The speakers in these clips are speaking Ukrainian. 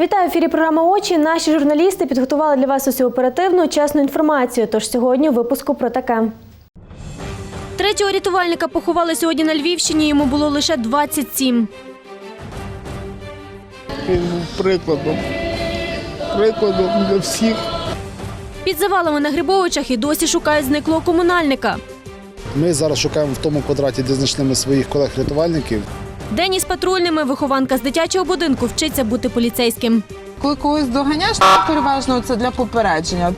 Вітаю в ефірі програма Очі. Наші журналісти підготували для вас усю оперативну, чесну інформацію. Тож сьогодні у випуску про таке. Третього рятувальника поховали сьогодні на Львівщині. Йому було лише 27. Він був прикладом. Прикладом для всіх. Під завалами на Грибовичах і досі шукають зниклого комунальника. Ми зараз шукаємо в тому квадраті, де знайшли ми своїх колег-рятувальників. День із патрульними вихованка з дитячого будинку вчиться бути поліцейським. Коли когось доганяєш, то переважно це для попередження.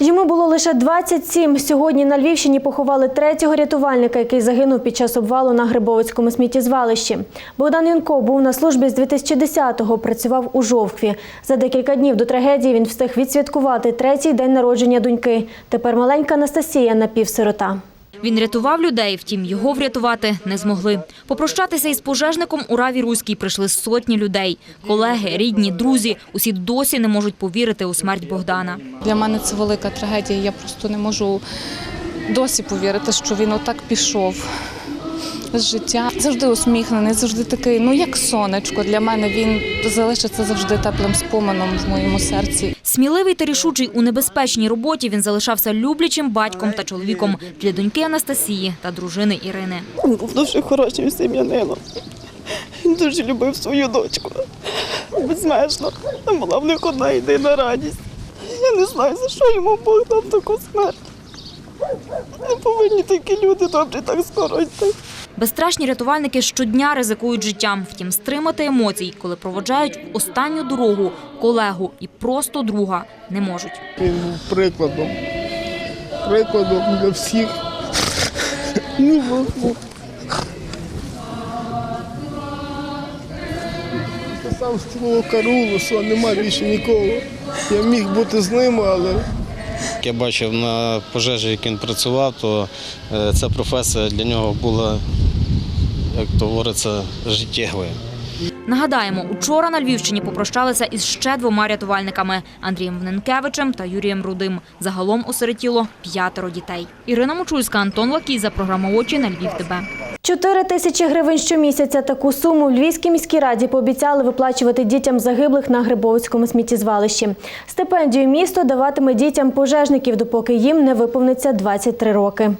Йому було лише 27. Сьогодні на Львівщині поховали третього рятувальника, який загинув під час обвалу на Грибовицькому сміттєзвалищі. Богдан Юнко був на службі з 2010-го, працював у Жовкві. За декілька днів до трагедії він встиг відсвяткувати третій день народження доньки. Тепер маленька Анастасія напівсирота. Він рятував людей, втім його врятувати не змогли. Попрощатися із пожежником у Раві Руській прийшли сотні людей. Колеги, рідні, друзі – усі досі не можуть повірити у смерть Богдана. Для мене це велика трагедія. Я просто не можу досі повірити, що він отак пішов з життя. Завжди усміхнений, завжди такий, ну як сонечко. Для мене він залишиться завжди теплим споменом в моєму серці. Сміливий та рішучий у небезпечній роботі він залишався люблячим батьком та чоловіком для доньки Анастасії та дружини Ірини. Він був дуже хорошим сім'янином. Він дуже любив свою дочку. Безмежно. Там була в них одна єдина радість. Я не знаю, за що йому Бог дав таку смерть. Не повинні такі люди добрі так скоро йти. Безстрашні рятувальники щодня ризикують життям. Втім, стримати емоцій, коли проводжають останню дорогу колегу і просто друга, не можуть. Він був прикладом. Прикладом для всіх. Не можу. Я сам цілого карулу, що нема більше нікого. Я міг бути з ними, але я бачив на пожежі, як він працював, то е, ця професія для нього була, як то говориться, життєвою. Нагадаємо, учора на Львівщині попрощалися із ще двома рятувальниками – Андрієм Вненкевичем та Юрієм Рудим. Загалом осиротіло п'ятеро дітей. Ірина Мочульська, Антон Лакіза, програма «Очі» на Львів ТБ. 4 тисячі гривень щомісяця. Таку суму в Львівській міській раді пообіцяли виплачувати дітям загиблих на Грибовицькому сміттєзвалищі. Стипендію місто даватиме дітям пожежників, допоки їм не виповниться 23 роки.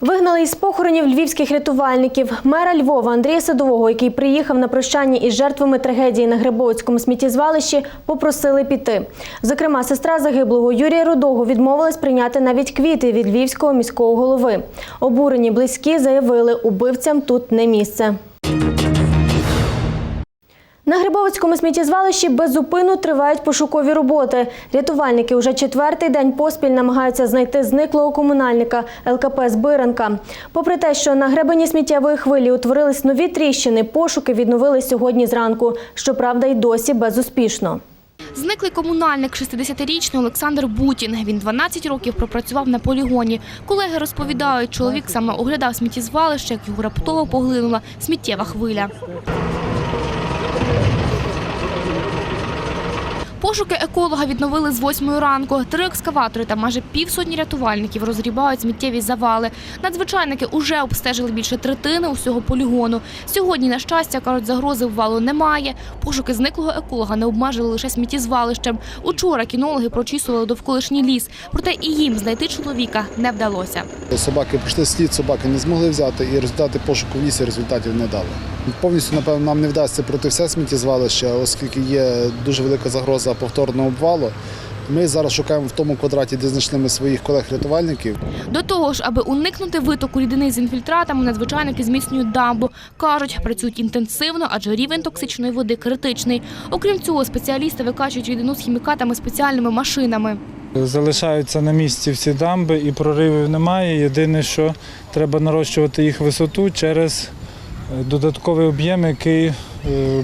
Вигнали із похоронів львівських рятувальників. Мера Львова Андрія Садового, який приїхав на прощання із жертвами трагедії на Грибовицькому сміттєзвалищі, попросили піти. Зокрема, сестра загиблого Юрія Рудого відмовилась прийняти навіть квіти від львівського міського голови. Обурені близькі заявили, убивцям тут не місце. На Грибовицькому сміттєзвалищі безупину тривають пошукові роботи. Рятувальники уже четвертий день поспіль намагаються знайти зниклого комунальника ЛКП «Збиранка». Попри те, що на гребені сміттєвої хвилі утворились нові тріщини, пошуки відновили сьогодні зранку. Щоправда, й досі безуспішно. Зниклий комунальник 60-річний Олександр Бутін. Він 12 років пропрацював на полігоні. Колеги розповідають, чоловік саме оглядав сміттєзвалище, як його раптово поглинула сміттєва хвиля. Пошуки еколога відновили з 8 ранку. Три екскаватори та майже півсотні рятувальників розгрібають сміттєві завали. Надзвичайники уже обстежили більше третини усього полігону. Сьогодні, на щастя, кажуть, загрози обвалу немає. Пошуки зниклого еколога не обмежили лише сміттєзвалищем. Учора кінологи прочісували довколишній ліс, проте і їм знайти чоловіка не вдалося. Собаки прийшли слід, собаки не змогли взяти, і результати пошуку в лісі результатів не дали. Повністю, напевно, нам не вдасться пройти все сміттєзвалище, оскільки є дуже велика загроза повторного обвалу. Ми зараз шукаємо в тому квадраті, де знайшли ми своїх колег-рятувальників. До того ж, аби уникнути витоку рідини з інфільтратами, надзвичайники зміцнюють дамбу. Кажуть, працюють інтенсивно, адже рівень токсичної води критичний. Окрім цього, спеціалісти викачують рідину з хімікатами спеціальними машинами. Залишаються на місці всі дамби і проривів немає. Єдине, що треба нарощувати їх висоту через е, додатковий об'єм, який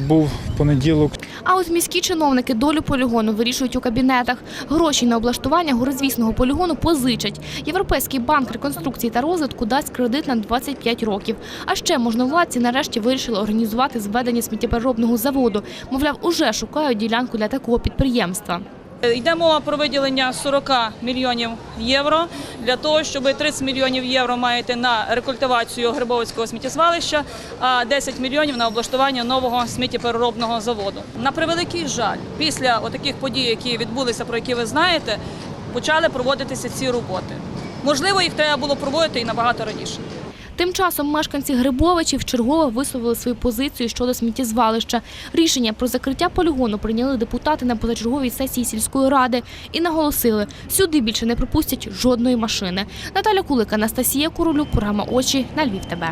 був понеділок. А от міські чиновники долю полігону вирішують у кабінетах. Гроші на облаштування горизвісного полігону позичать. Європейський банк реконструкції та розвитку дасть кредит на 25 років. А ще можновладці нарешті вирішили організувати зведення сміттєпереробного заводу. Мовляв, уже шукають ділянку для такого підприємства. Йде мова про виділення 40 мільйонів євро для того, щоб 30 мільйонів євро маєте на рекультивацію Грибовицького сміттєзвалища, а 10 мільйонів на облаштування нового сміттєпереробного заводу. На превеликий жаль, після таких подій, які відбулися, про які ви знаєте, почали проводитися ці роботи. Можливо, їх треба було проводити і набагато раніше. Тим часом мешканці Грибовичів вчергове висловили свою позицію щодо сміттєзвалища. Рішення про закриття полігону прийняли депутати на позачерговій сесії сільської ради і наголосили, сюди більше не пропустять жодної машини. Наталя Кулик, Анастасія Королюк, програма Очі на Львів. ТБ.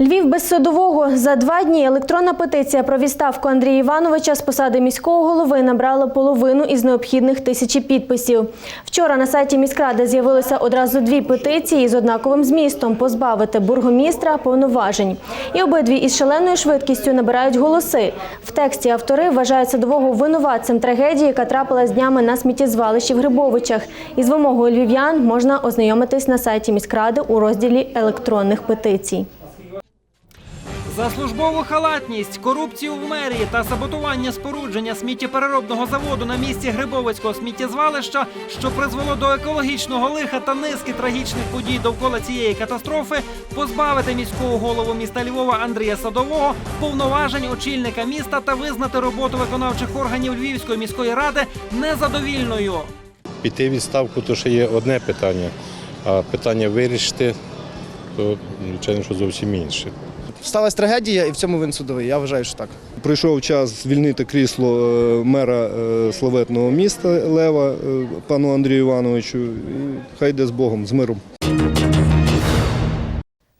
Львів без садового за два дні електронна петиція про відставку Андрія Івановича з посади міського голови набрала половину із необхідних тисячі підписів. Вчора на сайті міськради з'явилися одразу дві петиції з однаковим змістом позбавити бургомістра повноважень. І обидві із шаленою швидкістю набирають голоси. В тексті автори вважають садового винуватцем трагедії, яка трапилась днями на сміттєзвалищі в Грибовичах. Із вимогою львів'ян можна ознайомитись на сайті міськради у розділі електронних петицій. За службову халатність, корупцію в мерії та саботування спорудження сміттєпереробного заводу на місці Грибовицького сміттєзвалища, що призвело до екологічного лиха та низки трагічних подій довкола цієї катастрофи, позбавити міського голову міста Львова Андрія Садового повноважень очільника міста та визнати роботу виконавчих органів Львівської міської ради незадовільною. Піти відставку то ще є одне питання, а питання вирішити, то звичайно, що зовсім інше. Сталася трагедія і в цьому він судовий. Я вважаю, що так. Прийшов час звільнити крісло е, мера е, славетного міста Лева е, пану Андрію Івановичу. І хай йде з Богом, з миром.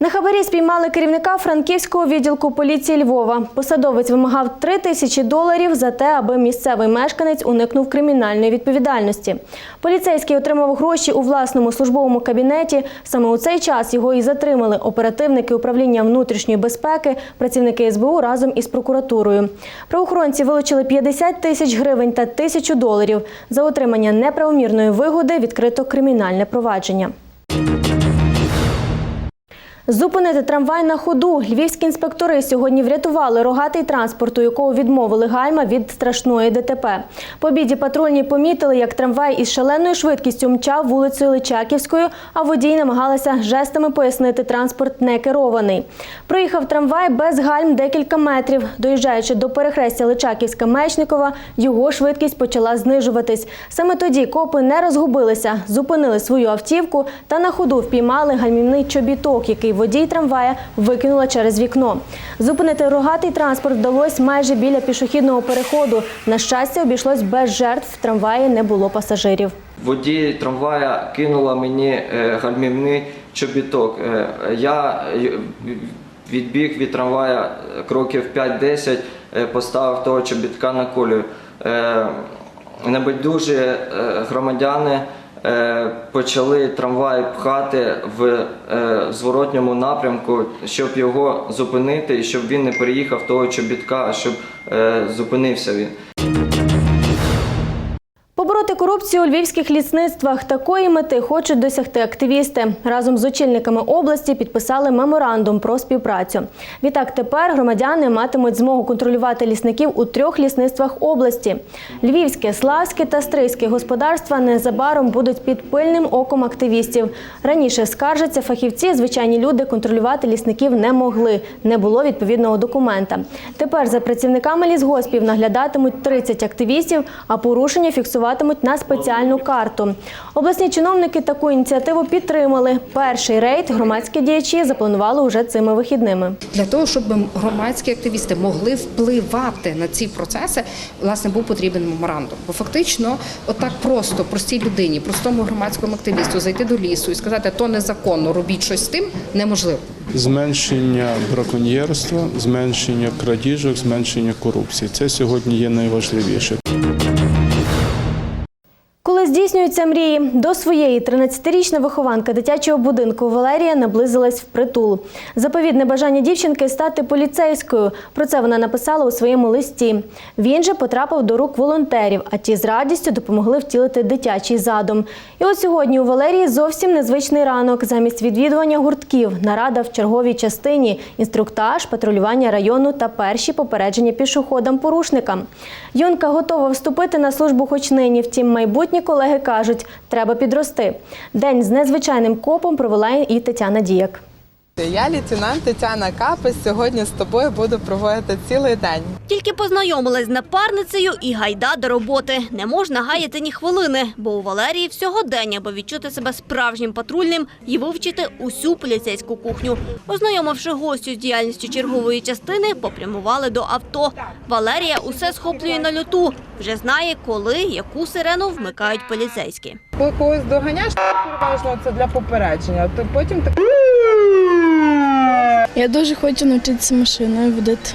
На хабарі спіймали керівника франківського відділку поліції Львова. Посадовець вимагав 3 тисячі доларів за те, аби місцевий мешканець уникнув кримінальної відповідальності. Поліцейський отримав гроші у власному службовому кабінеті. Саме у цей час його і затримали оперативники управління внутрішньої безпеки, працівники СБУ разом із прокуратурою. Правоохоронці вилучили 50 тисяч гривень та тисячу доларів. За отримання неправомірної вигоди відкрито кримінальне провадження. Зупинити трамвай на ходу. Львівські інспектори сьогодні врятували рогатий транспорт, у якого відмовили гальма від страшної ДТП. По обіді патрульні помітили, як трамвай із шаленою швидкістю мчав вулицею Личаківською, а водій намагалися жестами пояснити, транспорт не керований. Проїхав трамвай без гальм декілька метрів. Доїжджаючи до перехрестя Личаківська Мечникова, його швидкість почала знижуватись. Саме тоді копи не розгубилися, зупинили свою автівку та на ходу впіймали гальмівний чобіток, який водій трамвая викинула через вікно. Зупинити рогатий транспорт вдалося майже біля пішохідного переходу. На щастя, обійшлось без жертв. В трамваї не було пасажирів. Водій трамвая кинула мені е, гальмівний чобіток. Е, Я е, відбіг від трамвая кроків 5-10, е, поставив того чобітка на колію. Е, Небайдужі е, громадяни е, почали трамвай пхати в е, зворотньому напрямку, щоб його зупинити і щоб він не переїхав того чобітка, щоб е, зупинився він. Корупцію у львівських лісництвах такої мети хочуть досягти активісти. Разом з очільниками області підписали меморандум про співпрацю. Відтак тепер громадяни матимуть змогу контролювати лісників у трьох лісництвах області. Львівське, Славське та Стрийське господарства незабаром будуть під пильним оком активістів. Раніше скаржаться фахівці, звичайні люди контролювати лісників не могли. Не було відповідного документа. Тепер за працівниками лісгоспів наглядатимуть 30 активістів, а порушення фіксуватимуть на спеціальну карту. Обласні чиновники таку ініціативу підтримали. Перший рейд громадські діячі запланували уже цими вихідними. Для того, щоб громадські активісти могли впливати на ці процеси, власне, був потрібен меморандум. Бо фактично, отак просто простій людині, простому громадському активісту зайти до лісу і сказати, то незаконно, робіть щось з тим, неможливо. Зменшення браконьєрства, зменшення крадіжок, зменшення корупції це сьогодні є найважливіше. Здійснюються мрії. До своєї 13-річна вихованка дитячого будинку Валерія наблизилась впритул. Заповідне бажання дівчинки стати поліцейською. Про це вона написала у своєму листі. Він же потрапив до рук волонтерів, а ті з радістю допомогли втілити дитячий задум. І от сьогодні у Валерії зовсім незвичний ранок. Замість відвідування гуртків, нарада в черговій частині, інструктаж, патрулювання району та перші попередження пішоходам-порушникам. Юнка готова вступити на службу хоч нині. Втім, майбутні колеги кажуть, треба підрости. День з незвичайним копом провела і Тетяна Діяк. Я лейтенант Тетяна Капець. Сьогодні з тобою буду проводити цілий день. Тільки познайомилась з напарницею і гайда до роботи. Не можна гаяти ні хвилини, бо у Валерії всього день, аби відчути себе справжнім патрульним і вивчити усю поліцейську кухню. Ознайомивши гостю з діяльністю чергової частини, попрямували до авто. Валерія усе схоплює на льоту. Вже знає, коли яку сирену вмикають поліцейські. Коли когось доганяєш, переважно це для попередження. То потім так Я дуже хочу навчитися машиною водити.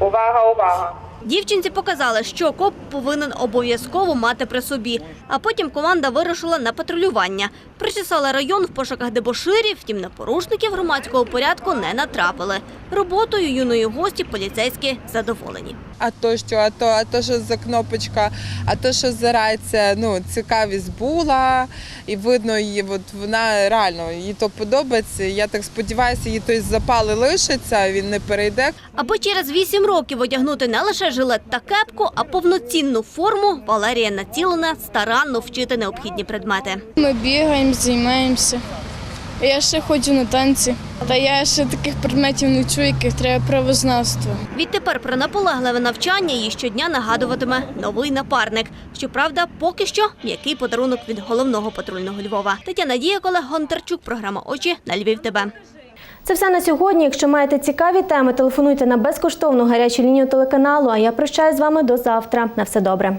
увага, увага. Дівчинці показали, що коп повинен обов'язково мати при собі. А потім команда вирушила на патрулювання. Причесали район в пошуках дебоширів, втім на порушників громадського порядку не натрапили. Роботою юної гості поліцейські задоволені. А то що, а то, а то що за кнопочка, а то що за рація, ну цікавість була, і видно її, от вона реально їй то подобається. Я так сподіваюся, їй той запал і лишиться, він не перейде. Аби через вісім років одягнути не лише жилет та кепку, а повноцінну форму, Валерія націлена старанно вчити необхідні предмети. Ми бігаємо, займаємося. Я ще ходжу на танці. Та я ще таких предметів не чую, яких треба правознавство. Відтепер про наполегливе навчання їй щодня нагадуватиме новий напарник. Щоправда, поки що м'який подарунок від головного патрульного Львова. Тетяна Діяк, Олег Гонтарчук, програма Очі на Львів. ТБ. Це все на сьогодні. Якщо маєте цікаві теми, телефонуйте на безкоштовну гарячу лінію телеканалу. А я прощаюсь з вами до завтра. На все добре.